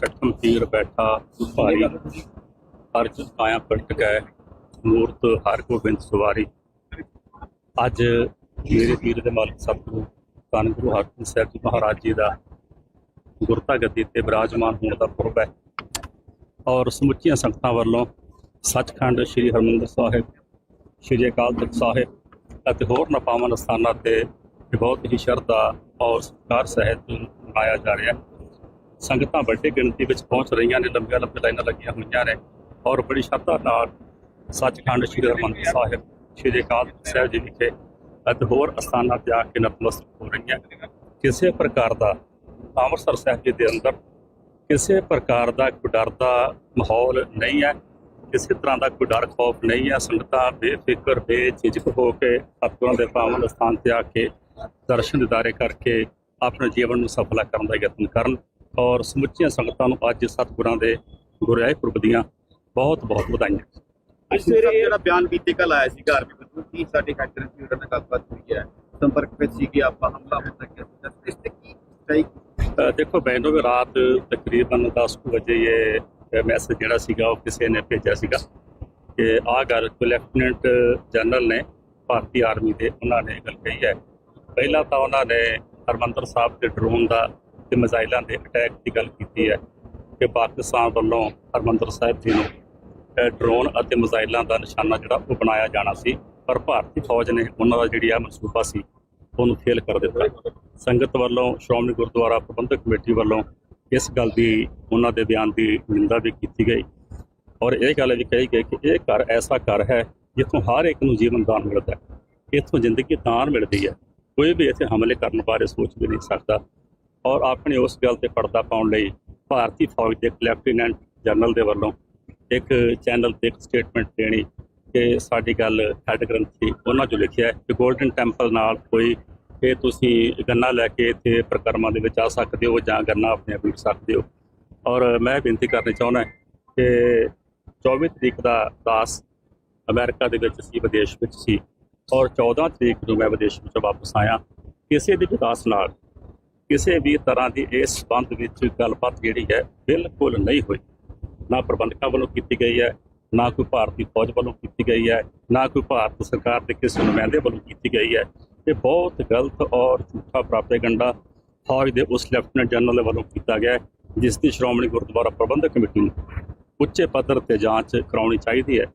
ਛਠਮ ਤੀਰ ਬੈਠਾ, ਭਾਰੀ ਅਰਜ ਆਇਆ ਪਲਟ ਗਏ, ਮੂਰਤ ਹਰ ਗੋਬਿੰਦ ਸਵਾਰੀ। ਅੱਜ ਮੇਰੇ ਵੀਰ ਦੇ ਮਾਲਕ ਸਤਿਗੁਰੂ ਧੰਨ ਗੁਰੂ ਹਰਗੋਬਿੰਦ ਸਾਹਿਬ ਜੀ ਮਹਾਰਾਜ ਜੀ ਦਾ ਗੁਰਤਾ ਗੱਦੀ ਤੇ ਬਿਰਾਜਮਾਨ ਹੋਣ ਦਾ ਪੁਰਬ ਹੈ। ਔਰ ਸਮੁੱਚੀਆਂ ਸੰਗਤਾਂ ਵੱਲੋਂ ਸੱਚਖੰਡ ਸ੍ਰੀ ਹਰਮੰਦਰ ਸਾਹਿਬ, ਸ੍ਰੀ ਅਕਾਲ ਤਖਤ ਸਾਹਿਬ ਅਤੇ ਹੋਰ ਨਪਾਵਨ ਸਥਾਨਾਂ ਤੇ ਬਹੁਤ ਹੀ ਸ਼ਰਧਾ ਔਰ ਸਤਿਕਾਰ ਸਹਿਤ ਮਨਾਇਆ ਜਾ ਰਿਹਾ ਹੈ। ਸੰਗਤਾਂ ਵੱਡੀ ਗਿਣਤੀ ਵਿੱਚ ਪਹੁੰਚ ਰਹੀਆਂ ਨੇ, ਲੰਬੀਆਂ ਲੰਬੀਆਂ ਲਾਈਨਾਂ ਲੱਗੀਆਂ ਹੋਈਆਂ ਨੇ ਔਰ ਬੜੀ ਸ਼ਰਧਾ ਨਾਲ ਸੱਚਖੰਡ ਸ੍ਰੀ ਹਰਿਮੰਦਰ ਸਾਹਿਬ, ਸ੍ਰੀ ਅਕਾਲ ਸਾਹਿਬ ਜੀ ਵਿਖੇ ਅਤੇ ਹੋਰ ਅਸਥਾਨਾਂ ਤੇ ਆ ਕੇ ਨਤਮਸਤਕ ਹੋ ਰਹੀਆਂ ਕਿਸੇ ਪ੍ਰਕਾਰ ਦਾ ਅੰਮ੍ਰਿਤਸਰ ਸਾਹਿਬ ਜੀ ਦੇ ਅੰਦਰ ਕਿਸੇ ਪ੍ਰਕਾਰ ਦਾ ਕੋਈ ਡਰ ਦਾ ਮਾਹੌਲ ਨਹੀਂ ਹੈ, ਕਿਸੇ ਤਰ੍ਹਾਂ ਦਾ ਕੋਈ ਡਰ ਖੌਫ ਨਹੀਂ ਹੈ, ਸੰਗਤਾਂ ਬੇਫਿਕਰ, ਬੇਝਿਜਕ ਹੋ ਕੇ ਸਤਿਗੁਰਾਂ ਦੇ ਪਾਵਨ ਸਥਾਨ ਤੇ ਆ ਕੇ ਦਰਸ਼ਨ ਦਿਦਾਰੇ ਕਰਕੇ ਆਪਣੇ ਜੀਵਨ ਨੂੰ ਸਫਲਾ ਕਰਨ ਦਾ ਯਤਨ ਕਰਨ। ਔਰ ਸਮੁੱਚੀਆਂ ਸੰਗਤਾਂ ਨੂੰ ਅੱਜ ਸਤਿਗੁਰਾਂ ਦੇ ਗੁਰਿਆਏ ਪੁਰਬ ਦੀਆਂ ਬਹੁਤ ਬਹੁਤ ਵਧਾਈਆਂ। ਅੱਜ ਸਵੇਰੇ ਜਿਹੜਾ ਬਿਆਨ ਬੀਤੇ ਕੱਲ ਆਇਆ ਸੀ ਘਰ ਵਿੱਚ ਕੀ ਸਾਡੇ ਫੈਕਟਰੀ ਦੀ ਉਹਨਾਂ ਨਾਲ ਗੱਲਬਾਤ ਹੋਈ ਹੈ? ਸੰਪਰਕ ਵਿੱਚ ਸੀ ਕਿ ਆਪਾਂ ਹਮਲਾ ਹੋ ਸਕਿਆ ਇਸ ਤੇ ਕੀ ਸਹੀ ਅ, ਦੇਖੋ ਮੈਨੂੰ ਵੀ ਰਾਤ ਤਕਰੀਬਨ 10 ਕੁ ਵਜੇ ਇਹ ਮੈਸੇਜ ਜਿਹੜਾ ਸੀਗਾ ਉਹ ਕਿਸੇ ਨੇ ਭੇਜਿਆ ਸੀਗਾ ਕਿ ਆਹ ਗੱਲ ਲੈਫਟੀਨੈਂਟ ਜਨਰਲ ਨੇ ਭਾਰਤੀ ਆਰਮੀ ਦੇ ਉਹਨਾਂ ਨੇ ਗੱਲ ਕਹੀ ਹੈ। ਪਹਿਲਾਂ ਤਾਂ ਉਹਨਾਂ ਨੇ ਹਰਮੰਦਰ ਸਾਹਿਬ ਦੇ ਡਰੋਨ ਦਾ ਤੇ ਮਿਜ਼ਾਈਲਾਂ ਦੇ ਅਟੈਕ ਦੀ ਗੱਲ ਕੀਤੀ ਹੈ ਕਿ ਪਾਕਿਸਤਾਨ ਵੱਲੋਂ ਹਰਮੰਦਰ ਸਾਹਿਬ ਜੀ ਨੂੰ ਡਰੋਨ ਅਤੇ ਮਿਜ਼ਾਈਲਾਂ ਦਾ ਨਿਸ਼ਾਨਾ ਜਿਹੜਾ ਉਹ ਬਣਾਇਆ ਜਾਣਾ ਸੀ, ਪਰ ਭਾਰਤੀ ਫੌਜ ਨੇ ਉਹਨਾਂ ਦਾ ਜਿਹੜੀ ਆ ਮਨਸੂਬਾ ਸੀ, ਉਹਨੂੰ ਫੇਲ ਕਰ ਦਿੱਤਾ। ਸੰਗਤ ਵੱਲੋਂ ਸ਼੍ਰੋਮਣੀ ਗੁਰਦੁਆਰਾ ਪ੍ਰਬੰਧਕ ਕਮੇਟੀ ਵੱਲੋਂ ਇਸ ਗੱਲ ਦੀ ਉਹਨਾਂ ਦੇ ਬਿਆਨ ਦੀ ਨਿੰਦਾ ਵੀ ਕੀਤੀ ਗਈ। ਔਰ ਇਹ ਗੱਲ ਵੀ ਕਹੀ ਗਈ ਕਿ ਇਹ ਘਰ ਐਸਾ ਘਰ ਹੈ ਜਿੱਥੋਂ ਹਰ ਇੱਕ ਨੂੰ ਜੀਵਨ ਦਾਨ ਮਿਲਦਾ ਹੈ। ਇੱਥੋਂ ਜ਼ਿੰਦਗੀ ਦਾਨ ਮਿਲਦੀ ਹੈ। ਕੋਈ ਵੀ ਇੱਥੇ ਹਮਲੇ ਕਰਨ ਬਾਰੇ ਸੋਚ ਵੀ ਨਹੀਂ ਸਕਦਾ। ਔਰ ਆਪਣੀ ਉਸ ਗੱਲ ਤੇ ਪਰਦਾ ਪਾਉਣ ਲਈ ਭਾਰਤੀ ਫੌਜ ਦੇ ਇੱਕ ਲੈਫਟੀਨੈਂਟ ਜਨਰਲ ਦੇ ਵੱਲੋਂ ਇੱਕ ਚੈਨਲ ਤੇ ਇੱਕ ਸਟੇਟਮੈਂਟ ਦੇਣੀ ਕਿ ਸਾਡੀ ਗੱਲ ਹੈਡ ਗ੍ਰੰਥੀ ਉਹਨਾਂ 'ਚੋਂ ਲਿਖਿਆ ਹੈ ਕਿ 골ਡਨ ਟੈਂਪਲ ਨਾਲ ਕੋਈ ਇਹ ਤੁਸੀਂ ਗੰਨਾ ਲੈ ਕੇ ਇੱਥੇ ਪ੍ਰਕਰਮਾਂ ਦੇ ਵਿੱਚ ਆ ਸਕਦੇ ਹੋ ਜਾਂ ਗੰਨਾ ਆਪਣੇ ਆਪ ਬੀਜ ਸਕਦੇ ਹੋ। ਔਰ ਮੈਂ ਬੇਨਤੀ ਕਰਨੀ ਚਾਹੁੰਦਾ ਕਿ 24 ਤਰੀਕ ਦਾ ਦਾਸ ਅਮਰੀਕਾ ਦੇ ਵਿੱਚ ਸੀ, ਵਿਦੇਸ਼ ਵਿੱਚ ਸੀ ਔਰ 14 ਤਰੀਕ ਨੂੰ ਮੈਂ ਵਿਦੇਸ਼ ਵਿੱਚੋਂ ਵਾਪਸ ਆਇਆ। ਕਿਸੇ ਵੀ ਵਿਕਾਸ ਨਾਲ ਕਿਸੇ ਵੀ ਤਰ੍ਹਾਂ ਦੀ ਇਸ ਸੰਬੰਧ ਵਿੱਚ ਗੱਲਬਾਤ ਜਿਹੜੀ ਹੈ ਬਿਲਕੁਲ ਨਹੀਂ ਹੋਈ। ਨਾ ਪ੍ਰਬੰਧਕਾਂ ਵੱਲੋਂ ਕੀਤੀ ਗਈ ਹੈ, ਨਾ ਕੋਈ ਭਾਰਤੀ ਫੌਜ ਵੱਲੋਂ ਕੀਤੀ ਗਈ ਹੈ, ਨਾ ਕੋਈ ਭਾਰਤ ਸਰਕਾਰ ਦੇ ਕਿਸੇ ਨੁਮਾਇੰਦੇ ਵੱਲੋਂ ਕੀਤੀ ਗਈ ਹੈ। ਇਹ ਬਹੁਤ ਗਲਤ ਔਰ ਝੂਠਾ ਪ੍ਰਾਪੇਗੰਡਾ ਫੌਜ ਦੇ ਉਸ ਲੈਫਟੀਨੈਂਟ ਜਨਰਲ ਵੱਲੋਂ ਕੀਤਾ ਗਿਆ ਜਿਸ ਦੀ ਸ਼੍ਰੋਮਣੀ ਗੁਰਦੁਆਰਾ ਪ੍ਰਬੰਧਕ ਕਮੇਟੀ ਨੂੰ ਉੱਚੇ ਪੱਧਰ ਤੇ ਜਾਂਚ ਕਰਾਉਣੀ ਚਾਹੀਦੀ ਹੈ।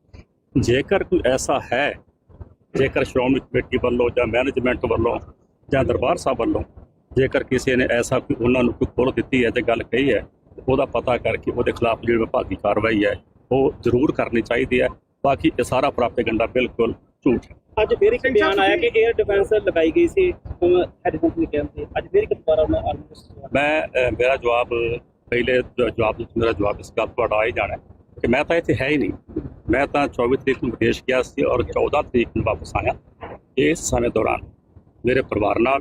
ਜੇਕਰ ਕੋਈ ਐਸਾ ਹੈ, ਜੇਕਰ ਸ਼੍ਰੋਮਣੀ ਕਮੇਟੀ ਵੱਲੋਂ ਜਾਂ ਮੈਨੇਜਮੈਂਟ ਵੱਲੋਂ ਜਾਂ ਦਰਬਾਰ ਸਾਹਿਬ ਵੱਲੋਂ ਜੇਕਰ ਕਿਸੇ ਨੇ ਐਸਾ ਕੋਈ ਉਹਨਾਂ ਨੂੰ ਕੋਈ ਖੋਲ ਦਿੱਤੀ ਹੈ ਤੇ ਗੱਲ ਕਹੀ ਹੈ ਉਹਦਾ ਪਤਾ ਕਰਕੇ ਉਹਦੇ ਖਿਲਾਫ ਜਿਹੜੀ ਵਿਭਾਗੀ ਕਾਰਵਾਈ ਹੈ ਉਹ ਜ਼ਰੂਰ ਕਰਨੀ ਚਾਹੀਦੀ ਹੈ। ਬਾਕੀ ਇਹ ਸਾਰਾ ਪ੍ਰਾਪੇਗੰਡਾ ਬਿਲਕੁਲ ਝੂਠ ਹੈ। ਅੱਜ ਫਿਰ ਇੱਕ ਬਿਆਨ ਆਇਆ ਕਿ 에ਅਰ ਡਿਫੈਂਸ ਲਗਾਈ ਗਈ ਸੀ ਹੈਡਫੋਨ ਦੇ ਕਹਿਣ ਤੇ ਅੱਜ ਫਿਰ ਇੱਕ ਦੁਬਾਰਾ ਉਹਨਾਂ ਆਰਮੀ ਮੈਂ ਮੇਰਾ ਜਵਾਬ ਪਹਿਲੇ ਜਵਾਬ ਵਿੱਚ ਮੇਰਾ ਜਵਾਬ ਇਸ ਗੱਲ ਤੁਹਾਡਾ ਆ ਹੀ ਜਾਣਾ ਕਿ ਮੈਂ ਤਾਂ ਇੱਥੇ ਹੈ ਹੀ ਨਹੀਂ। ਮੈਂ ਤਾਂ 24 ਤਰੀਕ ਨੂੰ ਵਿਦੇਸ਼ ਗਿਆ ਸੀ ਔਰ 14 ਤਰੀਕ ਨੂੰ ਵਾਪਸ ਆਇਆ। ਇਸ ਸਮੇਂ ਦੌਰਾਨ ਮੇਰੇ ਪਰਿਵਾਰ ਨਾਲ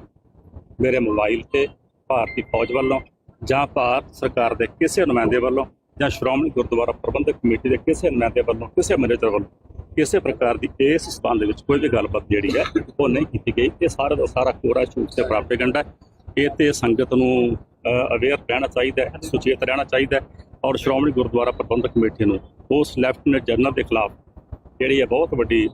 ਮੇਰੇ ਮੋਬਾਈਲ ਤੇ ਭਾਰਤੀ ਫੌਜ ਵੱਲੋਂ ਜਾਂ ਭਾਰਤ ਸਰਕਾਰ ਦੇ ਕਿਸੇ ਨੁਮਾਇੰਦੇ ਵੱਲੋਂ ਜਾਂ ਸ਼੍ਰੋਮਣੀ ਗੁਰਦੁਆਰਾ ਪ੍ਰਬੰਧਕ ਕਮੇਟੀ ਦੇ ਕਿਸੇ ਨੁਮਾਇੰਦੇ ਵੱਲੋਂ, ਕਿਸੇ ਮੈਨੇਜਰ ਵੱਲੋਂ, ਕਿਸੇ ਪ੍ਰਕਾਰ ਦੀ ਇਸ ਸੰਬੰਧ ਵਿੱਚ ਕੋਈ ਵੀ ਗੱਲਬਾਤ ਜਿਹੜੀ ਹੈ ਉਹ ਨਹੀਂ ਕੀਤੀ ਗਈ। ਇਹ ਸਾਰਾ ਦਾ ਸਾਰਾ ਕੋਰਾ ਝੂਠ ਤੇ ਪ੍ਰਾਪੇਗੰਡਾ ਹੈ। ਇਹ ਤੇ ਸੰਗਤ ਨੂੰ ਅਵੇਅਰ ਰਹਿਣਾ ਚਾਹੀਦਾ ਹੈ, ਸੁਚੇਤ ਰਹਿਣਾ ਚਾਹੀਦਾ ਹੈ ਔਰ ਸ਼੍ਰੋਮਣੀ ਗੁਰਦੁਆਰਾ ਪ੍ਰਬੰਧਕ ਕਮੇਟੀ ਨੂੰ ਉਸ ਲੈਫਟੀਨੈਂਟ ਜਨਰਲ ਦੇ ਖਿਲਾਫ ਜਿਹੜੀ ਹੈ ਬਹੁਤ ਵੱਡੀ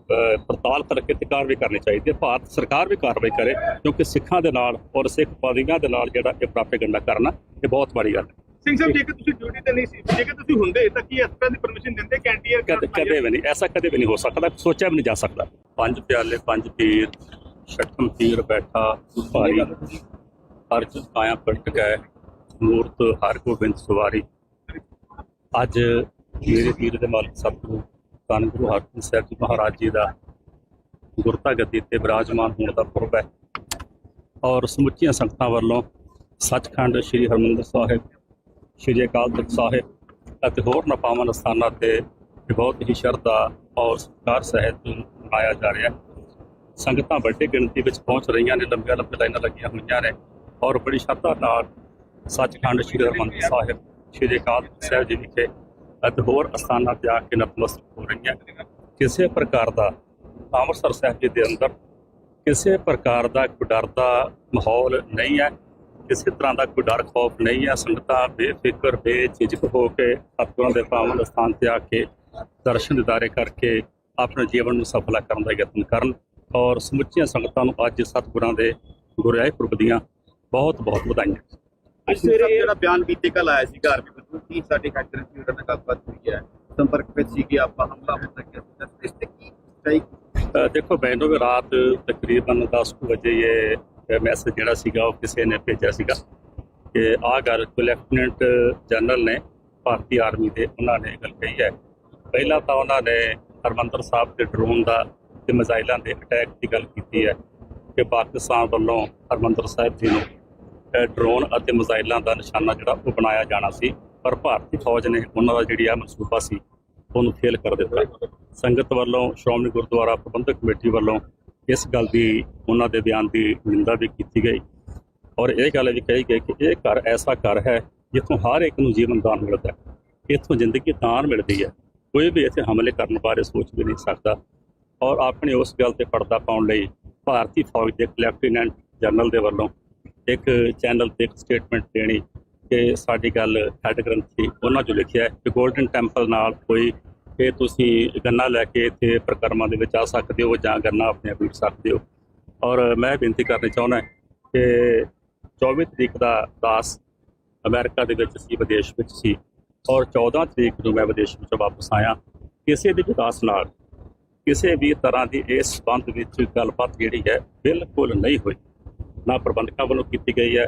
ਪੜਤਾਲ ਕਰਕੇ ਤੇ ਕਾਰਵਾਈ ਕਰਨੀ ਚਾਹੀਦੀ ਹੈ। ਭਾਰਤ ਸਰਕਾਰ ਵੀ ਕਾਰਵਾਈ ਕਰੇ ਕਿਉਂਕਿ ਸਿੱਖਾਂ ਦੇ ਨਾਲ ਔਰ ਸਿੱਖ ਪਾਦਰੀਆਂ ਦੇ ਨਾਲ ਜਿਹੜਾ ਇਹ ਪ੍ਰਾਪੇਗੰਡਾ ਕਰਨਾ ਇਹ ਬਹੁਤ ਮਾੜੀ ਗੱਲ ਹੈ। ਸਿੰਘ ਸਾਹਿਬ ਜੇਕਰ ਤੁਸੀਂ ਡਿਊਟੀ ਤੇ ਨਹੀਂ ਸੀ ਜੇਕਰ ਤੁਸੀਂ ਹੁੰਦੇ ਤਾਂ ਕੀ ਇਸ ਤਰ੍ਹਾਂ ਦੀ ਪਰਮਿਸ਼ਨ ਦਿੰਦੇ ਕੈਂਟੀਅਰ ਕਦੇ ਕਦੇ ਵੀ ਨਹੀਂ ਐਸਾ ਕਦੇ ਵੀ ਨਹੀਂ ਹੋ ਸਕਦਾ ਸੋਚਿਆ ਵੀ ਨਹੀਂ ਜਾ ਸਕਦਾ। ਪੰਜ ਪਿਆਲੇ ਪੰਜ ਪੀਰ ਛਠਮ ਪੀਰ ਬੈਠਾ ਭਾਰੀ ਅਰਜ ਆਇਆ ਪਲਟ ਗਏ ਮੂਰਤ ਹਰ ਗੋਬਿੰਦ ਸਵਾਰੀ। ਅੱਜ ਮੇਰੇ ਵੀਰ ਦੇ ਮਾਲਕ ਸਤਿਗੁਰੂ ਧੰਨ ਗੁਰੂ ਹਰਗੋਬਿੰਦ ਸਾਹਿਬ ਜੀ ਮਹਾਰਾਜ ਜੀ ਦਾ ਗੁਰਤਾ ਗੱਦੀ ਤੇ ਬਿਰਾਜਮਾਨ ਹੋਣ ਦਾ ਪੁਰਬ ਹੈ। ਔਰ ਸਮੁੱਚੀਆਂ ਸੰਗਤਾਂ ਵੱਲੋਂ ਸੱਚਖੰਡ ਸ੍ਰੀ ਹਰਿਮੰਦਰ ਸਾਹਿਬ, ਸ੍ਰੀ ਅਕਾਲ ਤਖਤ ਸਾਹਿਬ ਅਤੇ ਹੋਰ ਨਪਾਵਨ ਸਥਾਨਾਂ ਤੇ ਬਹੁਤ ਹੀ ਸ਼ਰਧਾ ਔਰ ਸਤਿਕਾਰ ਸਹਿਤ ਮਨਾਇਆ ਜਾ ਰਿਹਾ ਹੈ। ਸੰਗਤਾਂ ਵੱਡੀ ਗਿਣਤੀ ਵਿੱਚ ਪਹੁੰਚ ਰਹੀਆਂ ਨੇ, ਲੰਬੀਆਂ ਲੰਬੀਆਂ ਲਾਈਨਾਂ ਲੱਗੀਆਂ ਹੋਈਆਂ ਨੇ ਔਰ ਬੜੀ ਸ਼ਰਧਾ ਨਾਲ ਸੱਚਖੰਡ ਸ੍ਰੀ ਹਰਿਮੰਦਰ ਸਾਹਿਬ, ਸ੍ਰੀ ਅਕਾਲ ਤਖਤ ਸਾਹਿਬ ਜੀ ਵਿਖੇ ਅਤੇ ਹੋਰ ਅਸਥਾਨਾਂ ਤੇ ਆ ਕੇ ਨਤਮਸਤਕ ਹੋ ਰਹੀਆਂ। ਕਿਸੇ ਪ੍ਰਕਾਰ ਦਾ ਅੰਮ੍ਰਿਤਸਰ ਸਾਹਿਬ ਜੀ ਦੇ ਅੰਦਰ ਕਿਸੇ ਪ੍ਰਕਾਰ ਦਾ ਕੋਈ ਡਰ ਦਾ ਮਾਹੌਲ ਨਹੀਂ ਹੈ। ਕਿਸੇ ਤਰ੍ਹਾਂ ਦਾ ਕੋਈ ਡਰ ਖੌਫ ਨਹੀਂ ਹੈ। ਸੰਗਤਾਂ ਬੇਫਿਕਰ, ਬੇਝਿਜਕ ਹੋ ਕੇ ਸਤਿਗੁਰਾਂ ਦੇ ਪਾਵਨ ਸਥਾਨ ਤੇ ਆ ਕੇ ਦਰਸ਼ਨ ਦਿਦਾਰੇ ਕਰਕੇ ਆਪਣੇ ਜੀਵਨ ਨੂੰ ਸਫਲਾ ਕਰਨ ਦਾ ਯਤਨ ਕਰਨ ਔਰ ਸਮੁੱਚੀਆਂ ਸੰਗਤਾਂ ਨੂੰ ਅੱਜ ਸਤਿਗੁਰਾਂ ਦੇ ਗੁਰਿਆਈ ਪੁਰਬ ਦੀਆਂ ਬਹੁਤ ਬਹੁਤ ਵਧਾਈਆਂ ਅੱਜ ਜਿਹੜਾ ਬਿਆਨ ਬੀਤੇ ਕੱਲ ਆਇਆ ਸੀ, ਘਰ ਵੀ ਬਦੂ ਸਾਡੇ ਖੱਟਰ ਸੀ ਉਹਨਾਂ ਨਾਲ ਗੱਲਬਾਤ ਹੋਈ ਹੈ? ਸੰਪਰਕ ਵਿੱਚ ਸੀ ਕਿ ਆਪਾਂ, ਹਮਲਾ ਹੋ ਸਕਿਆ ਸੀ। ਇਸ ਤੇ ਕੀ ਸਹੀ ਦੇਖੋ ਮੈਨੂੰ ਵੀ ਰਾਤ ਤਕਰੀਬਨ 10 ਕੁ ਵਜੇ ਇਹ ਮੈਸੇਜ ਜਿਹੜਾ ਸੀਗਾ ਉਹ ਕਿਸੇ ਨੇ ਭੇਜਿਆ ਸੀਗਾ ਕਿ ਆਹ ਗੱਲ ਲੈਫਟੀਨੈਂਟ ਜਨਰਲ ਨੇ, ਭਾਰਤੀ ਆਰਮੀ ਦੇ, ਉਹਨਾਂ ਨੇ ਗੱਲ ਕਹੀ ਹੈ। ਪਹਿਲਾਂ ਤਾਂ ਉਹਨਾਂ ਨੇ ਹਰਮੰਦਰ ਸਾਹਿਬ ਦੇ ਡਰੋਨ ਦਾ ਤੇ ਮਿਜ਼ਾਈਲਾਂ ਦੇ ਅਟੈਕ ਦੀ ਗੱਲ ਕੀਤੀ ਹੈ ਕਿ ਪਾਕਿਸਤਾਨ ਵੱਲੋਂ ਹਰਮੰਦਰ ਸਾਹਿਬ ਜੀ ਨੂੰ ਡਰੋਨ ਅਤੇ ਮਿਜ਼ਾਈਲਾਂ ਦਾ ਨਿਸ਼ਾਨਾ ਜਿਹੜਾ ਉਹ ਬਣਾਇਆ ਜਾਣਾ ਸੀ। ਪਰ ਭਾਰਤੀ ਫੌਜ ਨੇ ਉਹਨਾਂ ਦਾ ਜਿਹੜੀ ਆ ਮਨਸੂਬਾ ਸੀ, ਉਹਨੂੰ ਫੇਲ ਕਰ ਦਿੱਤਾ। ਸੰਗਤ ਵੱਲੋਂ, ਸ਼੍ਰੋਮਣੀ ਗੁਰਦੁਆਰਾ ਪ੍ਰਬੰਧਕ ਕਮੇਟੀ ਵੱਲੋਂ ਇਸ ਗੱਲ ਦੀ ਉਹਨਾਂ ਦੇ ਬਿਆਨ ਦੀ ਨਿੰਦਾ ਵੀ ਕੀਤੀ ਗਈ। ਔਰ ਇਹ ਗੱਲ ਵੀ ਕਹੀ ਗਈ ਕਿ ਇਹ ਘਰ ਐਸਾ ਘਰ ਹੈ, ਜਿੱਥੋਂ ਹਰ ਇੱਕ ਨੂੰ ਜੀਵਨ ਦਾਨ ਮਿਲਦਾ ਹੈ। ਇੱਥੋਂ ਜ਼ਿੰਦਗੀ ਦਾਨ ਮਿਲਦੀ ਹੈ। ਕੋਈ ਵੀ ਇੱਥੇ ਹਮਲੇ ਕਰਨ ਬਾਰੇ ਸੋਚ ਵੀ ਨਹੀਂ ਸਕਦਾ। ਔਰ ਆਪਣੀ ਉਸ ਗੱਲ ਤੇ ਪਰਦਾ ਪਾਉਣ ਲਈ ਭਾਰਤੀ ਫੌਜ ਦੇ ਇੱਕ ਲੈਫਟੀਨੈਂਟ ਜਨਰਲ ਦੇ ਵੱਲੋਂ ਇੱਕ ਚੈਨਲ ਤੇ ਇੱਕ ਸਟੇਟਮੈਂਟ ਦੇਣੀ ਕਿ ਸਾਡੀ ਗੱਲ ਹੈਡ ਗ੍ਰੰਥੀ ਉਹਨਾਂ 'ਚੋਂ ਲਿਖਿਆ ਹੈ ਕਿ 골ਡਨ ਟੈਂਪਲ ਨਾਲ ਕੋਈ ਕਿ ਤੁਸੀਂ ਗੰਨਾ ਲੈ ਕੇ ਇੱਥੇ ਪ੍ਰਕਰਮਾਂ ਦੇ ਵਿੱਚ ਆ ਸਕਦੇ ਹੋ ਜਾਂ ਗੰਨਾ ਆਪਣੇ ਆਪ ਸਕਦੇ ਹੋ। ਔਰ ਮੈਂ ਬੇਨਤੀ ਕਰਨੀ ਚਾਹੁੰਦਾ ਕਿ 24 ਤਰੀਕ ਦਾ ਦਾਸ ਅਮਰੀਕਾ ਦੇ ਵਿੱਚ ਸੀ, ਵਿਦੇਸ਼ ਵਿੱਚ ਸੀ ਔਰ 14 ਤਰੀਕ ਨੂੰ ਮੈਂ ਵਿਦੇਸ਼ ਵਿੱਚੋਂ ਵਾਪਸ ਆਇਆ। ਕਿਸੇ ਵੀ ਵਿਕਾਸ ਨਾਲ ਕਿਸੇ ਵੀ ਤਰ੍ਹਾਂ ਦੀ ਇਸ ਸੰਬੰਧ ਵਿੱਚ ਗੱਲਬਾਤ ਜਿਹੜੀ ਹੈ ਬਿਲਕੁਲ ਨਹੀਂ ਹੋਈ। ਨਾ ਪ੍ਰਬੰਧਕਾਂ ਵੱਲੋਂ ਕੀਤੀ ਗਈ ਹੈ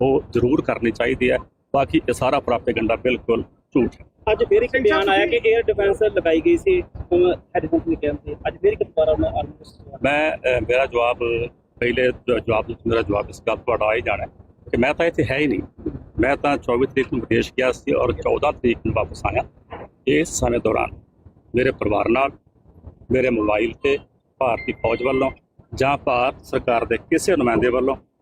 ਉਹ ਜ਼ਰੂਰ ਕਰਨੀ ਚਾਹੀਦੀ ਹੈ ਬਾਕੀ ਇਹ ਸਾਰਾ ਪ੍ਰਾਪੇਗੰਡਾ ਬਿਲਕੁਲ ਝੂਠ ਹੈ। ਅੱਜ ਫਿਰ ਇੱਕ ਬਿਆਨ ਆਇਆ ਕਿ 에ਅਰ ਡਿਫੈਂਸ ਲਗਾਈ ਗਈ ਸੀ ਹੈਡਫੋਨ ਦੇ ਕੈਂਪ ਤੇ ਅੱਜ ਫਿਰ ਇੱਕ ਦੁਬਾਰਾ ਉਹਨਾਂ ਆਰਮੀ ਮੈਂ ਮੇਰਾ ਜਵਾਬ ਪਹਿਲੇ ਜਵਾਬ ਵਿੱਚ ਮੇਰਾ ਜਵਾਬ ਇਸ ਗੱਲ ਤੁਹਾਡਾ ਆ ਹੀ ਜਾਣਾ ਹੈ ਕਿ ਮੈਂ ਤਾਂ ਇੱਥੇ ਹੈ ਹੀ ਨਹੀਂ। ਮੈਂ ਤਾਂ 24 ਤਰੀਕ ਨੂੰ ਵਿਦੇਸ਼ ਗਿਆ ਸੀ ਔਰ 14 ਤਰੀਕ ਨੂੰ ਵਾਪਸ ਆਇਆ। ਇਸ ਸਮੇਂ ਦੌਰਾਨ ਮੇਰੇ ਪਰਿਵਾਰ ਨਾਲ ਮੇਰੇ ਮੋਬਾਈਲ ਤੇ ਭਾਰਤੀ ਫੌਜ ਵੱਲੋਂ ਜਾਂ ਭਾਰਤ ਸਰਕਾਰ ਦੇ ਕਿਸੇ ਨੁਮਾਇੰਦੇ ਵੱਲੋਂ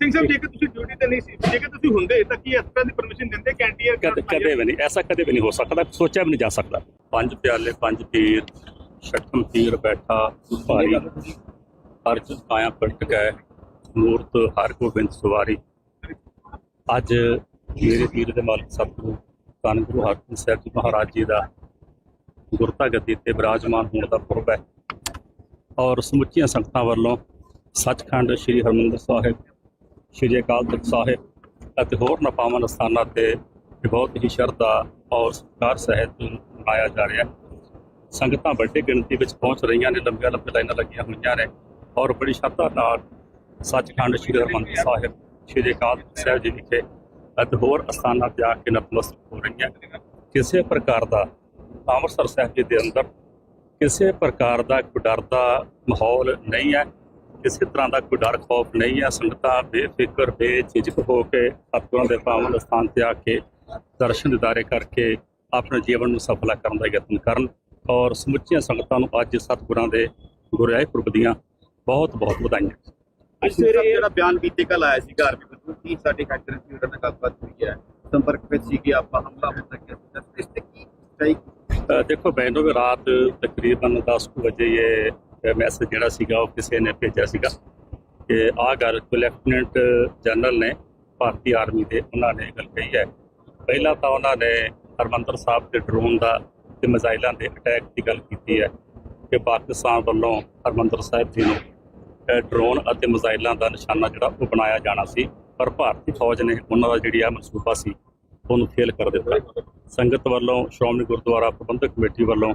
ਸਿੰਘ ਸਾਹਿਬ ਜੇਕਰ ਤੁਸੀਂ ਡਿਊਟੀ ਤੇ ਨਹੀਂ ਸੀ ਜੇਕਰ ਤੁਸੀਂ ਹੁੰਦੇ ਤਾਂ ਕੀ ਇਸ ਤਰ੍ਹਾਂ ਦੀ ਪਰਮਿਸ਼ਨ ਦਿੰਦੇ? ਕੈਂਟੀਅਰ ਕਦੇ ਕਦੇ ਵੀ ਨਹੀਂ ਐਸਾ ਕਦੇ ਵੀ ਨਹੀਂ ਹੋ ਸਕਦਾ ਸੋਚਿਆ ਵੀ ਨਹੀਂ ਜਾ ਸਕਦਾ। ਪੰਜ ਪਿਆਲੇ ਪੰਜ ਪੀਰ ਛਠਮ ਪੀਰ ਬੈਠਾ ਭਾਰੀ ਅਰਜ ਕਾਇਆ ਪਲਟ ਗਏ ਮੂਰਤ ਹਰ ਗੋਬਿੰਦ ਸਵਾਰੀ। ਅੱਜ ਮੇਰੇ ਪੀਰ ਦੇ ਮਾਲਕ ਸਤਿਗੁਰੂ ਧੰਨ ਗੁਰੂ ਹਰਗੋਬਿੰਦ ਸਾਹਿਬ ਜੀ ਮਹਾਰਾਜ ਜੀ ਦਾ ਗੁਰਤਾ ਗੱਦੀ ਤੇ ਬਿਰਾਜਮਾਨ ਹੋਣ ਦਾ ਪੁਰਬ ਹੈ। ਔਰ ਸਮੁੱਚੀਆਂ ਸੰਗਤਾਂ ਵੱਲੋਂ ਸੱਚਖੰਡ ਸ੍ਰੀ ਹਰਮੰਦਰ ਸਾਹਿਬ ਸ੍ਰੀ ਅਕਾਲ ਤਖਤ ਸਾਹਿਬ ਅਤੇ ਹੋਰ ਨਪਾਵਨ ਸਥਾਨਾਂ ਤੇ ਬਹੁਤ ਹੀ ਸ਼ਰਧਾ ਔਰ ਸਤਿਕਾਰ ਸਹਿਤ ਮਨਾਇਆ ਜਾ ਰਿਹਾ ਹੈ। ਸੰਗਤਾਂ ਵੱਡੀ ਗਿਣਤੀ ਵਿੱਚ ਪਹੁੰਚ ਰਹੀਆਂ ਨੇ, ਲੰਬੀਆਂ ਲੰਬੀਆਂ ਲਾਈਨਾਂ ਲੱਗੀਆਂ ਹੋਈਆਂ ਨੇ ਔਰ ਬੜੀ ਸ਼ਰਧਾ ਨਾਲ ਸੱਚਖੰਡ ਸ੍ਰੀ ਹਰਿਮੰਦਰ ਸਾਹਿਬ, ਸ੍ਰੀ ਅਕਾਲ ਤਖਤ ਸਾਹਿਬ ਜੀ ਵਿਖੇ ਅਤੇ ਹੋਰ ਅਸਥਾਨਾਂ ਤੇ ਆ ਕੇ ਨਤਮਸਤਕ ਹੋ ਰਹੀਆਂ ਕਿਸੇ ਪ੍ਰਕਾਰ ਦਾ ਅੰਮ੍ਰਿਤਸਰ ਸਾਹਿਬ ਜੀ ਦੇ ਅੰਦਰ ਕਿਸੇ ਪ੍ਰਕਾਰ ਦਾ ਕੋਈ ਡਰ ਦਾ ਮਾਹੌਲ ਨਹੀਂ ਹੈ। ਕਿਸੇ ਤਰ੍ਹਾਂ ਦਾ ਕੋਈ ਡਰ ਖੌਫ ਨਹੀਂ ਹੈ ਸੰਗਤਾਂ ਬੇਫਿਕਰ ਬੇਝਿਜਕ ਹੋ ਕੇ ਸਤਿਗੁਰਾਂ ਦੇ ਪਾਵਨ ਸਥਾਨ ਤੇ ਆ ਕੇ ਦਰਸ਼ਨ ਦਿਦਾਰੇ ਕਰਕੇ ਆਪਣੇ ਜੀਵਨ ਨੂੰ ਸਫਲਾ ਕਰਨ ਦਾ ਯਤਨ ਕਰਨ ਔਰ ਸਮੁੱਚੀਆਂ ਸੰਗਤਾਂ ਨੂੰ ਅੱਜ ਸਤਿਗੁਰਾਂ ਦੇ ਗੁਰਿਆਈ ਪੁਰਬ ਦੀਆਂ ਬਹੁਤ ਬਹੁਤ ਵਧਾਈਆਂ। ਅੱਜ ਸਵੇਰੇ ਜਿਹੜਾ ਬਿਆਨ ਬੀਤੇ ਕੱਲ ਆਇਆ ਸੀ ਘਰ ਵੀ ਬਦੂ ਕੀ ਸਾਡੇ ਖੱਟਰ ਸੀ ਉਹਨਾਂ ਨਾਲ ਗੱਲਬਾਤ ਹੋਈ ਹੈ? ਸੰਪਰਕ ਵਿੱਚ ਸੀ ਕਿ ਆਪਾਂ ਹਮਲਾ ਹੋ ਸਕਿਆ ਸੀ। ਇਸ ਤੇ ਕੀ ਦੇਖੋ ਮੈਨੂੰ ਵੀ ਰਾਤ ਤਕਰੀਬਨ 10 ਕੁ ਵਜੇ ਇਹ ਮੈਸੇਜ ਜਿਹੜਾ ਸੀਗਾ, ਉਹ ਕਿਸੇ ਨੇ ਭੇਜਿਆ ਸੀਗਾ ਕਿ ਆਹ ਗੱਲ ਕੋਈ ਲੈਫਟੀਨੈਂਟ ਜਨਰਲ ਨੇ ਭਾਰਤੀ ਆਰਮੀ ਦੇ, ਉਹਨਾਂ ਨੇ ਗੱਲ ਕਹੀ ਹੈ। ਪਹਿਲਾਂ ਤਾਂ ਉਹਨਾਂ ਨੇ ਹਰਮੰਦਰ ਸਾਹਿਬ ਦੇ ਡਰੋਨ ਦਾ ਤੇ ਮਿਜ਼ਾਈਲਾਂ ਦੇ ਅਟੈਕ ਦੀ ਗੱਲ ਕੀਤੀ ਹੈ ਕਿ ਪਾਕਿਸਤਾਨ ਵੱਲੋਂ ਹਰਮੰਦਰ ਸਾਹਿਬ ਜੀ ਨੂੰ ਡਰੋਨ ਅਤੇ ਮਿਜ਼ਾਈਲਾਂ ਦਾ ਨਿਸ਼ਾਨਾ ਜਿਹੜਾ ਉਹ ਬਣਾਇਆ ਜਾਣਾ ਸੀ, ਪਰ ਭਾਰਤੀ ਫੌਜ ਨੇ ਉਹਨਾਂ ਦਾ ਜਿਹੜੀ ਆ ਮਨਸੂਬਾ ਸੀ, ਉਹਨੂੰ ਫੇਲ ਕਰ ਦਿੱਤਾ। ਸੰਗਤ ਵੱਲੋਂ ਸ਼੍ਰੋਮਣੀ ਗੁਰਦੁਆਰਾ ਪ੍ਰਬੰਧਕ ਕਮੇਟੀ ਵੱਲੋਂ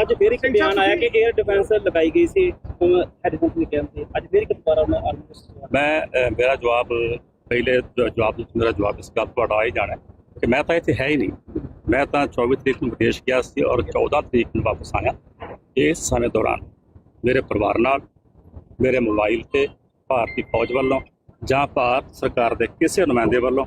ਅੱਜ ਫਿਰ ਇੱਕ ਬਿਆਨ ਆਇਆ ਕਿ 에ਅਰ ਡਿਫੈਂਸ ਲਗਾਈ ਗਈ ਸੀ ਹੈਡ ਹੰਟ ਨੇ ਕਿਹਾ ਸੀ। ਅੱਜ ਫਿਰ ਇੱਕ ਦੁਬਾਰਾ ਉਹਨਾਂ ਆਰਮੀ ਮੈਂ ਮੇਰਾ ਜਵਾਬ ਪਹਿਲੇ ਜਵਾਬ ਵਿੱਚ ਮੇਰਾ ਜਵਾਬ ਇਸ ਗੱਲ ਤੁਹਾਡਾ ਆ ਹੀ ਜਾਣਾ ਕਿ ਮੈਂ ਤਾਂ ਇੱਥੇ ਹੈ ਹੀ ਨਹੀਂ। ਮੈਂ ਤਾਂ 24 ਤਰੀਕ ਨੂੰ ਵਿਦੇਸ਼ ਗਿਆ ਸੀ ਔਰ 14 ਤਰੀਕ ਨੂੰ ਵਾਪਸ ਆਇਆ। ਇਸ ਸਮੇਂ ਦੌਰਾਨ ਮੇਰੇ ਪਰਿਵਾਰ ਨਾਲ ਮੇਰੇ ਮੋਬਾਈਲ ਤੇ ਭਾਰਤੀ ਫੌਜ ਵੱਲੋਂ ਜਾਂ ਭਾਰਤ ਸਰਕਾਰ ਦੇ ਕਿਸੇ ਨੁਮਾਇੰਦੇ ਵੱਲੋਂ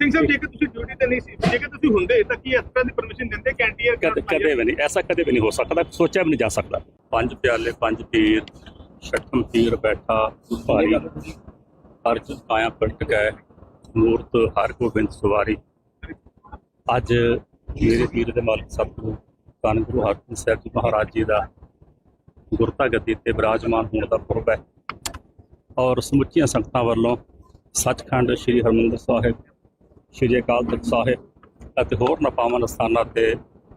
ਸਿੰਘ ਸਾਹਿਬ ਜੇਕਰ ਤੁਸੀਂ ਡਿਊਟੀ ਤੇ ਨਹੀਂ ਸੀ ਜੇਕਰ ਤੁਸੀਂ ਹੁੰਦੇ ਤਾਂ ਕੀ ਇਸ ਤਰ੍ਹਾਂ ਦੀ ਪਰਮਿਸ਼ਨ ਦਿੰਦੇ? ਕੈਂਟੀਅਰ ਕਦੇ ਕਦੇ ਵੀ ਨਹੀਂ। ਐਸਾ ਕਦੇ ਵੀ ਨਹੀਂ ਹੋ ਸਕਦਾ ਸੋਚਿਆ ਵੀ ਨਹੀਂ ਜਾ ਸਕਦਾ। ਪੰਜ ਪਿਆਲੇ ਪੰਜ ਪੀਰ ਛਠਮ ਪੀਰ ਬੈਠਾ ਭਾਰੀ ਅਰਜ ਆਇਆ ਪਲਟ ਗਏ ਮੂਰਤ ਹਰ ਗੋਬਿੰਦ ਸਵਾਰੀ। ਅੱਜ ਮੇਰੇ ਪੀਰ ਦੇ ਮਾਲਕ ਸਤਿਗੁਰੂ ਧੰਨ ਗੁਰੂ ਹਰਗੋਬਿੰਦ ਸਾਹਿਬ ਜੀ ਮਹਾਰਾਜ ਜੀ ਦਾ ਗੁਰਤਾ ਗੱਦੀ ਤੇ ਬਿਰਾਜਮਾਨ ਹੋਣ ਦਾ ਪੁਰਬ ਹੈ। ਔਰ ਸਮੁੱਚੀਆਂ ਸੰਗਤਾਂ ਵੱਲੋਂ ਸੱਚਖੰਡ ਸ੍ਰੀ ਹਰਮੰਦਰ ਸਾਹਿਬ ਸ੍ਰੀ ਅਕਾਲ ਤਖਤ ਸਾਹਿਬ ਅਤੇ ਹੋਰ ਨਪਾਵਨ ਸਥਾਨਾਂ ਤੇ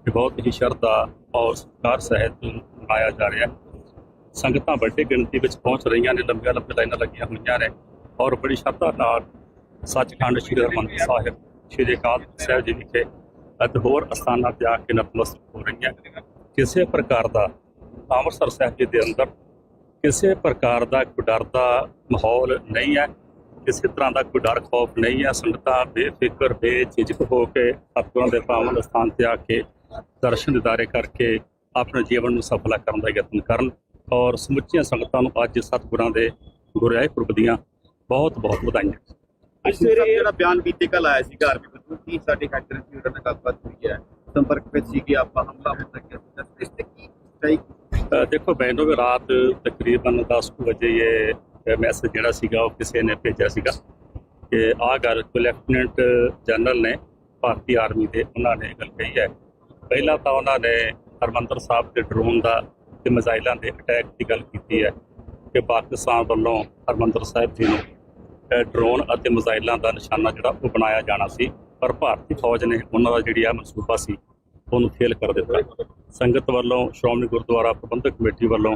ਬਹੁਤ ਹੀ ਸ਼ਰਧਾ ਔਰ ਸਤਿਕਾਰ ਸਹਿਤ ਮਨਾਇਆ ਜਾ ਰਿਹਾ ਸੰਗਤਾਂ ਵੱਡੀ ਗਿਣਤੀ ਵਿੱਚ ਪਹੁੰਚ ਰਹੀਆਂ ਨੇ, ਲੰਬੀਆਂ ਲੰਬੀਆਂ ਲਾਈਨਾਂ ਲੱਗੀਆਂ ਹੋਈਆਂ ਨੇ ਔਰ ਬੜੀ ਸ਼ਰਧਾ ਨਾਲ ਸੱਚਖੰਡ ਸ੍ਰੀ ਹਰਿਮੰਦਰ ਸਾਹਿਬ, ਸ੍ਰੀ ਅਕਾਲ ਤਖ਼ਤ ਸਾਹਿਬ ਜੀ ਵਿਖੇ ਅਤੇ ਹੋਰ ਅਸਥਾਨਾਂ ਤੇ ਆ ਕੇ ਨਤਮਸਤਕ ਹੋ ਰਹੀਆਂ। ਕਿਸੇ ਪ੍ਰਕਾਰ ਦਾ ਅੰਮ੍ਰਿਤਸਰ ਸਾਹਿਬ ਜੀ ਦੇ ਅੰਦਰ ਕਿਸੇ ਪ੍ਰਕਾਰ ਦਾ ਕੋਈ ਡਰ ਦਾ ਮਾਹੌਲ ਨਹੀਂ ਹੈ। ਕਿਸੇ ਤਰ੍ਹਾਂ ਦਾ ਕੋਈ ਡਰ ਖੌਫ ਨਹੀਂ ਹੈ ਸੰਗਤਾਂ ਬੇਫਿਕਰ ਬੇਝਿਜਕ ਹੋ ਕੇ ਸਤਿਗੁਰਾਂ ਦੇ ਪਾਵਨ ਸਥਾਨ ਤੇ ਆ ਕੇ ਦਰਸ਼ਨ ਦਿਦਾਰੇ ਕਰਕੇ ਆਪਣੇ ਜੀਵਨ ਨੂੰ ਸਫਲਾ ਕਰਨ ਦਾ ਯਤਨ ਕਰਨ ਔਰ ਸਮੁੱਚੀਆਂ ਸੰਗਤਾਂ ਨੂੰ ਅੱਜ ਸਤਿਗੁਰਾਂ ਦੇ ਗੁਰਿਆਈ ਪੁਰਬ ਦੀਆਂ ਬਹੁਤ ਬਹੁਤ ਵਧਾਈਆਂ। ਸਵੇਰੇ ਜਿਹੜਾ ਬਿਆਨ ਬੀਤੇ ਕੱਲ ਆਇਆ ਸੀਗਾ ਆਰਮੀ ਵੱਲੋਂ ਕੀ ਸਾਡੇ ਹੈਡਰ ਸੀ ਉਹਨਾਂ ਨਾਲ ਗੱਲਬਾਤ ਹੋਈ ਹੈ? ਸੰਪਰਕ ਵਿੱਚ ਸੀਗੇ ਆਪਾਂ ਹਮਲਾ ਹੋ ਸਕਿਆ ਸੀ ਇਸ ਤੇ ਕੀ ਦੇਖੋ ਵੀ ਰਾਤ ਤਕਰੀਬਨ 10 ਕੁ ਵਜੇ ਇਹ ਮੈਸੇਜ ਜਿਹੜਾ ਸੀਗਾ ਉਹ ਕਿਸੇ ਨੇ ਭੇਜਿਆ ਸੀਗਾ ਕਿ ਆਹ ਗੱਲ ਕੋਈ ਲੈਫਟੀਨੈਂਟ ਜਨਰਲ ਨੇ ਭਾਰਤੀ ਆਰਮੀ ਦੇ ਉਹਨਾਂ ਨੇ ਗੱਲ ਕਹੀ ਹੈ। ਪਹਿਲਾਂ ਤਾਂ ਉਹਨਾਂ ਨੇ ਹਰਮੰਦਰ ਸਾਹਿਬ ਦੇ ਡਰੋਨ ਦਾ ਤੇ ਮਿਜ਼ਾਈਲਾਂ ਦੇ ਅਟੈਕ ਦੀ ਗੱਲ ਕੀਤੀ ਹੈ ਕਿ ਪਾਕਿਸਤਾਨ ਵੱਲੋਂ ਹਰਮੰਦਰ ਸਾਹਿਬ ਜੀ ਨੂੰ ਡਰੋਨ ਅਤੇ ਮਿਜ਼ਾਈਲਾਂ ਦਾ ਨਿਸ਼ਾਨਾ ਜਿਹੜਾ ਉਹ ਬਣਾਇਆ ਜਾਣਾ ਸੀ, ਪਰ ਭਾਰਤੀ ਫੌਜ ਨੇ ਉਹਨਾਂ ਦਾ ਜਿਹੜੀ ਆ ਮਨਸੂਬਾ ਸੀ, ਉਹਨੂੰ ਫੇਲ ਕਰ ਦਿੱਤਾ। ਸੰਗਤ ਵੱਲੋਂ ਸ਼੍ਰੋਮਣੀ ਗੁਰਦੁਆਰਾ ਪ੍ਰਬੰਧਕ ਕਮੇਟੀ ਵੱਲੋਂ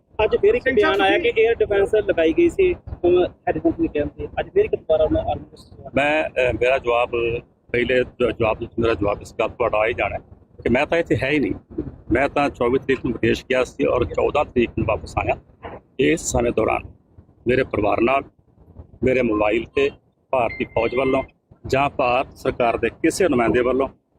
ਅੱਜ ਫਿਰ ਇੱਕ ਬਿਆਨ ਆਇਆ ਕਿ 에ਅਰ ਡਿਫੈਂਸ ਲਗਾਈ ਗਈ ਸੀ ਹੈਡਫੋਨ ਦੇ ਕੈਂਪ ਤੇ ਅੱਜ ਫਿਰ ਇੱਕ ਦੁਬਾਰਾ ਉਹਨਾਂ ਆਰਮੀ ਮੈਂ ਮੇਰਾ ਜਵਾਬ ਪਹਿਲੇ ਜਵਾਬ ਵਿੱਚ ਮੇਰਾ ਜਵਾਬ ਇਸ ਗੱਲ ਤੁਹਾਡਾ ਆ ਹੀ ਜਾਣਾ ਹੈ ਕਿ ਮੈਂ ਤਾਂ ਇੱਥੇ ਹੈ ਹੀ ਨਹੀਂ। ਮੈਂ ਤਾਂ 24 ਤਰੀਕ ਨੂੰ ਵਿਦੇਸ਼ ਗਿਆ ਸੀ ਔਰ 14 ਤਰੀਕ ਨੂੰ ਵਾਪਸ ਆਇਆ ਇਸ ਸਮੇਂ ਦੌਰਾਨ। ਮੇਰੇ ਪਰਿਵਾਰ ਨਾਲ ਮੇਰੇ ਮੋਬਾਈਲ ਤੇ ਭਾਰਤੀ ਫੌਜ ਵੱਲੋਂ ਜਾਂ ਭਾਰਤ ਸਰਕਾਰ ਦੇ ਕਿਸੇ ਨੁਮਾਇੰਦੇ ਵੱਲੋਂ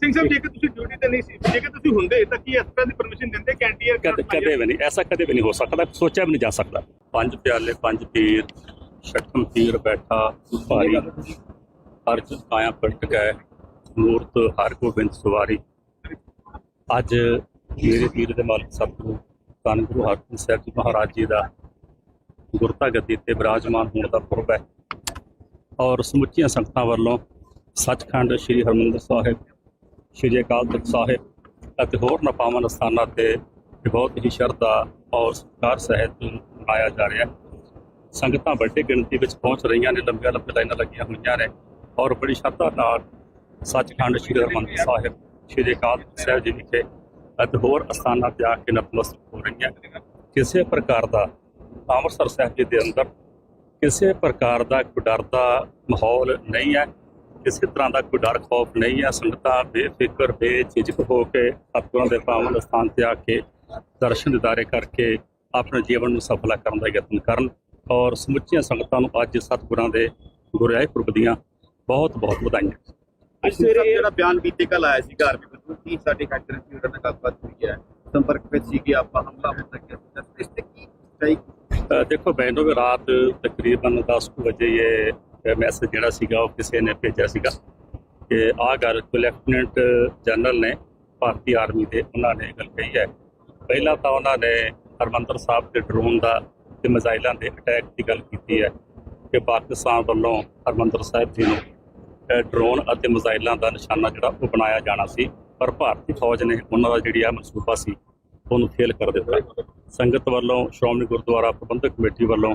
ਸਿੰਘ ਸਾਹਿਬ ਜੇਕਰ ਤੁਸੀਂ ਡਿਊਟੀ ਤੇ ਨਹੀਂ ਸੀ ਜੇਕਰ ਤੁਸੀਂ ਹੁੰਦੇ ਤਾਂ ਕੀ ਇਸ ਤਰ੍ਹਾਂ ਦੀ ਪਰਮਿਸ਼ਨ ਦਿੰਦੇ? ਕੈਂਟੀਅਰ ਕਦੇ ਕਦੇ ਵੀ ਨਹੀਂ ਐਸਾ ਕਦੇ ਵੀ ਨਹੀਂ ਹੋ ਸਕਦਾ ਸੋਚਿਆ ਵੀ ਨਹੀਂ ਜਾ ਸਕਦਾ। ਪੰਜ ਪਿਆਲੇ ਪੰਜ ਪੀਰ ਛਠਮ ਪੀਰ ਬੈਠਾ ਭਾਰੀ ਅਰਜ ਆਇਆ ਪਲਟ ਗਏ ਮੂਰਤ ਹਰ ਗੋਬਿੰਦ ਸਵਾਰੀ। ਅੱਜ ਮੇਰੇ ਪੀਰ ਦੇ ਮਾਲਕ ਸਤਿਗੁਰੂ ਧੰਨ ਗੁਰੂ ਹਰਗੋਬਿੰਦ ਸਾਹਿਬ ਜੀ ਮਹਾਰਾਜ ਜੀ ਦਾ ਗੁਰਤਾ ਗੱਦੀ ਤੇ ਬਿਰਾਜਮਾਨ ਹੋਣ ਦਾ ਪੁਰਬ ਹੈ। ਔਰ ਸਮੁੱਚੀਆਂ ਸੰਗਤਾਂ ਵੱਲੋਂ ਸੱਚਖੰਡ ਸ੍ਰੀ ਹਰਿਮੰਦਰ ਸਾਹਿਬ ਸ੍ਰੀ ਅਕਾਲ ਤਖਤ ਸਾਹਿਬ ਅਤੇ ਹੋਰ ਨਪਾਵਨ ਸਥਾਨਾਂ ਤੇ ਬਹੁਤ ਹੀ ਸ਼ਰਧਾ ਔਰ ਸਤਿਕਾਰ ਸਹਿਤ ਮਨਾਇਆ ਜਾ ਰਿਹਾ ਸੰਗਤਾਂ ਵੱਡੀ ਗਿਣਤੀ ਵਿੱਚ ਪਹੁੰਚ ਰਹੀਆਂ ਨੇ, ਲੰਬੀਆਂ ਲੰਬੀਆਂ ਲਾਈਨਾਂ ਲੱਗੀਆਂ ਹੋਈਆਂ ਨੇ ਔਰ ਬੜੀ ਸ਼ਰਧਾ ਨਾਲ ਸੱਚਖੰਡ ਸ੍ਰੀ ਹਰਿਮੰਦਰ ਸਾਹਿਬ, ਸ੍ਰੀ ਅਕਾਲ ਤਖਤ ਸਾਹਿਬ ਜੀ ਵਿਖੇ ਅਤੇ ਹੋਰ ਅਸਥਾਨਾਂ ਤੇ ਆ ਕੇ ਨਤਮਸਤਕ ਹੋ ਰਹੀਆਂ ਕਿਸੇ ਪ੍ਰਕਾਰ ਦਾ ਅੰਮ੍ਰਿਤਸਰ ਸਾਹਿਬ ਜੀ ਦੇ ਅੰਦਰ ਕਿਸੇ ਪ੍ਰਕਾਰ ਦਾ ਕੋਈ ਡਰ ਦਾ ਮਾਹੌਲ ਨਹੀਂ ਹੈ। ਕਿਸੇ ਤਰ੍ਹਾਂ ਦਾ ਕੋਈ ਡਰ ਖੌਫ ਨਹੀਂ ਹੈ ਸੰਗਤਾਂ ਬੇਫਿਕਰ ਬੇਝਿਜਕ ਹੋ ਕੇ ਸਤਿਗੁਰਾਂ ਦੇ ਪਾਵਨ ਸਥਾਨ ਤੇ ਆ ਕੇ ਦਰਸ਼ਨ ਦਿਦਾਰੇ ਕਰਕੇ ਆਪਣੇ ਜੀਵਨ ਨੂੰ ਸਫਲਾ ਕਰਨ ਦਾ ਯਤਨ ਕਰਨ ਔਰ ਸਮੁੱਚੀਆਂ ਸੰਗਤਾਂ ਨੂੰ ਅੱਜ ਸਤਿਗੁਰਾਂ ਦੇ ਗੁਰਿਆਈ ਪੁਰਬ ਦੀਆਂ ਬਹੁਤ ਬਹੁਤ ਵਧਾਈਆਂ। ਅੱਜ ਸਵੇਰੇ ਜਿਹੜਾ ਬਿਆਨ ਬੀਤੇ ਕੱਲ ਆਇਆ ਸੀ ਘਰ ਵਿੱਚ ਕੀ ਸਾਡੇ ਫੈਕਟਰੀ ਸੀ ਉਹਦਾ ਨਾਲ ਗੱਲਬਾਤ ਹੋਈ ਹੈ? ਸੰਪਰਕ ਵਿੱਚ ਸੀ ਕਿ ਆਪਾਂ ਹਮਲਾ ਹੋ ਸਕਿਆ ਇਸ ਤੇ ਕੀ ਦੇਖੋ ਮੈਨੂੰ ਵੀ ਰਾਤ ਤਕਰੀਬਨ 10 ਕੁ ਵਜੇ ਇਹ ਮੈਸੇਜ ਜਿਹੜਾ ਸੀਗਾ ਉਹ ਕਿਸੇ ਨੇ ਭੇਜਿਆ ਸੀਗਾ ਕਿ ਆਹ ਗੱਲ ਲੈਫਟੀਨੈਂਟ ਜਨਰਲ ਨੇ ਭਾਰਤੀ ਆਰਮੀ ਦੇ ਉਹਨਾਂ ਨੇ ਗੱਲ ਕਹੀ ਹੈ। ਪਹਿਲਾਂ ਤਾਂ ਉਹਨਾਂ ਨੇ ਹਰਮੰਦਰ ਸਾਹਿਬ ਦੇ ਡਰੋਨ ਦਾ ਤੇ ਮਿਜ਼ਾਈਲਾਂ ਦੇ ਅਟੈਕ ਦੀ ਗੱਲ ਕੀਤੀ ਹੈ ਕਿ ਪਾਕਿਸਤਾਨ ਵੱਲੋਂ ਹਰਮੰਦਰ ਸਾਹਿਬ ਜੀ ਨੂੰ ਡਰੋਨ ਅਤੇ ਮਿਜ਼ਾਈਲਾਂ ਦਾ ਨਿਸ਼ਾਨਾ ਜਿਹੜਾ ਉਹ ਬਣਾਇਆ ਜਾਣਾ ਸੀ, ਪਰ ਭਾਰਤੀ ਫੌਜ ਨੇ ਉਹਨਾਂ ਦਾ ਜਿਹੜੀ ਆ ਮਨਸੂਬਾ ਸੀ ਉਹਨੂੰ ਫੇਲ ਕਰ ਦਿੱਤਾ। ਸੰਗਤ ਵੱਲੋਂ ਸ਼੍ਰੋਮਣੀ ਗੁਰਦੁਆਰਾ ਪ੍ਰਬੰਧਕ ਕਮੇਟੀ ਵੱਲੋਂ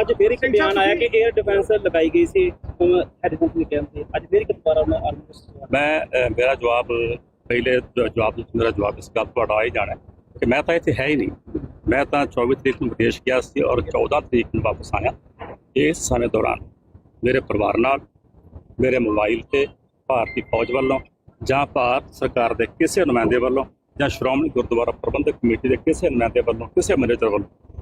ਅੱਜ ਫਿਰ ਇੱਕ ਬਿਆਨ ਆਇਆ ਕਿ 에ਅਰ ਡਿਫੈਂਸ ਲਗਾਈ ਗਈ ਸੀ ਹੈਡਫੋਨ ਦੇ ਕੈਂਪ ਤੇ ਅੱਜ ਫਿਰ ਇੱਕ ਦੁਬਾਰਾ ਉਹਨਾਂ ਆਰਮੀ ਮੈਂ ਮੇਰਾ ਜਵਾਬ ਪਹਿਲੇ ਜਵਾਬ ਵਿੱਚ ਮੇਰਾ ਜਵਾਬ ਇਸ ਗੱਲ ਤੁਹਾਡਾ ਆ ਹੀ ਜਾਣਾ ਕਿ ਮੈਂ ਤਾਂ ਇੱਥੇ ਹੈ ਹੀ ਨਹੀਂ। ਮੈਂ ਤਾਂ 24 ਤਰੀਕ ਨੂੰ ਵਿਦੇਸ਼ ਗਿਆ ਸੀ ਔਰ 14 ਤਰੀਕ ਨੂੰ ਵਾਪਸ ਆਇਆ। ਇਸ ਸਮੇਂ ਦੌਰਾਨ ਮੇਰੇ ਪਰਿਵਾਰ ਨਾਲ ਮੇਰੇ ਮੋਬਾਈਲ ਤੇ ਭਾਰਤੀ ਫੌਜ ਵੱਲੋਂ ਜਾਂ ਭਾਰਤ ਸਰਕਾਰ ਦੇ ਕਿਸੇ ਨੁਮਾਇੰਦੇ ਵੱਲੋਂ ਜਾਂ ਸ਼੍ਰੋਮਣੀ ਗੁਰਦੁਆਰਾ ਪ੍ਰਬੰਧਕ ਕਮੇਟੀ ਦੇ ਕਿਸੇ ਨੁਮਾਇੰਦੇ ਵੱਲੋਂ ਕਿਸੇ ਮੈਨੇਜਰ ਵੱਲੋਂ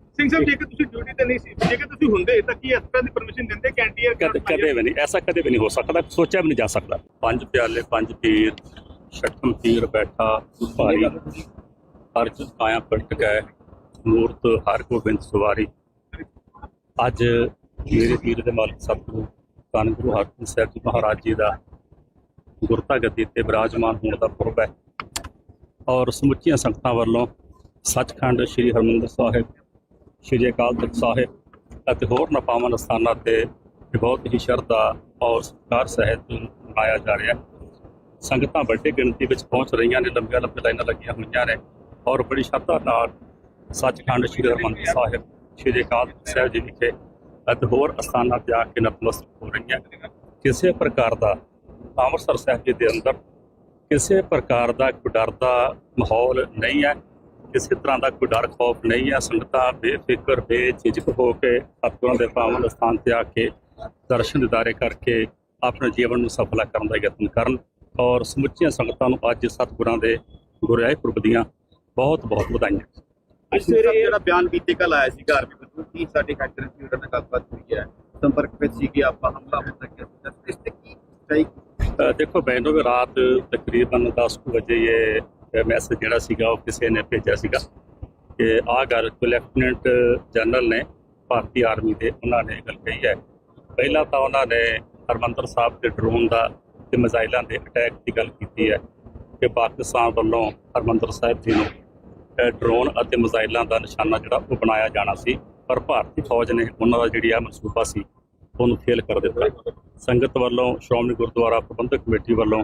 ਸਿੰਘ ਸਾਹਿਬ ਜੇਕਰ ਤੁਸੀਂ ਡਿਊਟੀ ਤੇ ਨਹੀਂ ਸੀ ਜੇਕਰ ਤੁਸੀਂ ਹੁੰਦੇ ਤਾਂ ਕੀ ਇਸ ਤਰ੍ਹਾਂ ਦੀ ਪਰਮਿਸ਼ਨ ਦਿੰਦੇ? ਕੈਂਟੀਅਰ ਕਦੇ ਕਦੇ ਵੀ ਨਹੀਂ ਐਸਾ ਕਦੇ ਵੀ ਨਹੀਂ ਹੋ ਸਕਦਾ ਸੋਚਿਆ ਵੀ ਨਹੀਂ ਜਾ ਸਕਦਾ। ਪੰਜ ਪਿਆਲੇ ਪੰਜ ਪੀਰ ਛਠਮ ਪੀਰ ਬੈਠਾ ਭਾਰੀ। ਅਰਜ ਆਇਆ ਪਲਟ ਗਏ ਮੂਰਤ ਹਰ ਗੋਬਿੰਦ ਸਵਾਰੀ। ਅੱਜ ਮੇਰੇ ਪੀਰ ਦੇ ਮਾਲਕ ਸਤਿਗੁਰੂ ਧੰਨ ਗੁਰੂ ਹਰਗੋਬਿੰਦ ਸਾਹਿਬ ਜੀ ਮਹਾਰਾਜ ਜੀ ਦਾ ਗੁਰਤਾ ਗੱਦੀ ਤੇ ਬਿਰਾਜਮਾਨ ਹੋਣ ਦਾ ਪੁਰਬ ਹੈ। ਔਰ ਸਮੁੱਚੀਆਂ ਸੰਗਤਾਂ ਵੱਲੋਂ ਸੱਚਖੰਡ ਸ੍ਰੀ ਹਰਮੰਦਰ ਸਾਹਿਬ ਸ੍ਰੀ ਅਕਾਲ ਤਖਤ ਸਾਹਿਬ ਅਤੇ ਹੋਰ ਨਪਾਵਨ ਸਥਾਨਾਂ ਤੇ ਬਹੁਤ ਹੀ ਸ਼ਰਧਾ ਔਰ ਸਤਿਕਾਰ ਸਹਿਤ ਮਨਾਇਆ ਜਾ ਰਿਹਾ। ਸੰਗਤਾਂ ਵੱਡੀ ਗਿਣਤੀ ਵਿੱਚ ਪਹੁੰਚ ਰਹੀਆਂ ਨੇ, ਲੰਬੀਆਂ ਲੰਬੀਆਂ ਲਾਈਨਾਂ ਲੱਗੀਆਂ ਹੋਈਆਂ ਨੇ ਔਰ ਬੜੀ ਸ਼ਰਧਾ ਨਾਲ ਸੱਚਖੰਡ ਸ੍ਰੀ ਹਰਿਮੰਦਰ ਸਾਹਿਬ, ਸ੍ਰੀ ਅਕਾਲ ਤਖਤ ਸਾਹਿਬ ਜੀ ਵਿਖੇ ਅਤੇ ਹੋਰ ਅਸਥਾਨਾਂ ਤੇ ਆ ਕੇ ਨਤਮਸਤਕ ਹੋ ਰਹੀਆਂ। ਕਿਸੇ ਪ੍ਰਕਾਰ ਦਾ ਅੰਮ੍ਰਿਤਸਰ ਸਾਹਿਬ ਜੀ ਦੇ ਅੰਦਰ ਕਿਸੇ ਪ੍ਰਕਾਰ ਦਾ ਕੋਈ ਡਰ ਦਾ ਮਾਹੌਲ ਨਹੀਂ ਹੈ। ਕਿਸੇ ਤਰ੍ਹਾਂ ਦਾ ਕੋਈ ਡਰ ਖੌਫ ਨਹੀਂ ਹੈ ਸੰਗਤਾਂ ਬੇਫਿਕਰ ਬੇਝਿਜਕ ਹੋ ਕੇ ਸਤਿਗੁਰਾਂ ਦੇ ਪਾਵਨ ਸਥਾਨ ਤੇ ਆ ਕੇ ਦਰਸ਼ਨ ਦਿਦਾਰੇ ਕਰਕੇ ਆਪਣੇ ਜੀਵਨ ਨੂੰ ਸਫਲਾ ਕਰਨ ਦਾ ਯਤਨ ਕਰਨ ਔਰ ਸਮੁੱਚੀਆਂ ਸੰਗਤਾਂ ਨੂੰ ਅੱਜ ਸਤਿਗੁਰਾਂ ਦੇ ਗੁਰਿਆਏ ਪੁਰਬ ਦੀਆਂ ਬਹੁਤ ਬਹੁਤ ਵਧਾਈਆਂ। ਅੱਜ ਸਵੇਰੇ ਜਿਹੜਾ ਬਿਆਨ ਬੀਤੇ ਕੱਲ ਆਇਆ ਸੀ ਘਰ ਵਿੱਚ ਕੀ ਸਾਡੇ ਫੈਕਟਰੀ ਦੀ ਉਹਨਾਂ ਨਾਲ ਗੱਲਬਾਤ ਹੋਈ ਹੈ? ਸੰਪਰਕ ਵਿੱਚ ਸੀਗੇ ਆਪਾਂ ਹਮਲਾ ਹੋ ਸਕਿਆ ਸੀ ਇਸ ਤੇ ਕੀ ਸਹੀ ਅ, ਦੇਖੋ ਵੀ ਰਾਤ ਤਕਰੀਬਨ 10 ਕੁ ਵਜੇ ਇਹ ਮੈਸੇਜ ਜਿਹੜਾ ਸੀਗਾ ਉਹ ਕਿਸੇ ਨੇ ਭੇਜਿਆ ਸੀਗਾ ਕਿ ਆਹ ਗੱਲ ਲੈਫਟੀਨੈਂਟ ਜਨਰਲ ਨੇ ਭਾਰਤੀ ਆਰਮੀ ਦੇ ਉਹਨਾਂ ਨੇ ਗੱਲ ਕਹੀ ਹੈ। ਪਹਿਲਾਂ ਤਾਂ ਉਹਨਾਂ ਨੇ ਹਰਮੰਦਰ ਸਾਹਿਬ ਦੇ ਡਰੋਨ ਦਾ ਤੇ ਮਿਜ਼ਾਈਲਾਂ ਦੇ ਅਟੈਕ ਦੀ ਗੱਲ ਕੀਤੀ ਹੈ ਕਿ ਪਾਕਿਸਤਾਨ ਵੱਲੋਂ ਹਰਮੰਦਰ ਸਾਹਿਬ ਜੀ ਨੂੰ ਡਰੋਨ ਅਤੇ ਮਿਜ਼ਾਈਲਾਂ ਦਾ ਨਿਸ਼ਾਨਾ ਜਿਹੜਾ ਉਹ ਬਣਾਇਆ ਜਾਣਾ ਸੀ, ਪਰ ਭਾਰਤੀ ਫੌਜ ਨੇ ਉਹਨਾਂ ਦਾ ਜਿਹੜੀ ਆ ਮਨਸੂਬਾ ਸੀ, ਉਹਨੂੰ ਫੇਲ ਕਰ ਦਿੱਤਾ। ਸੰਗਤ ਵੱਲੋਂ ਸ਼੍ਰੋਮਣੀ ਗੁਰਦੁਆਰਾ ਪ੍ਰਬੰਧਕ ਕਮੇਟੀ ਵੱਲੋਂ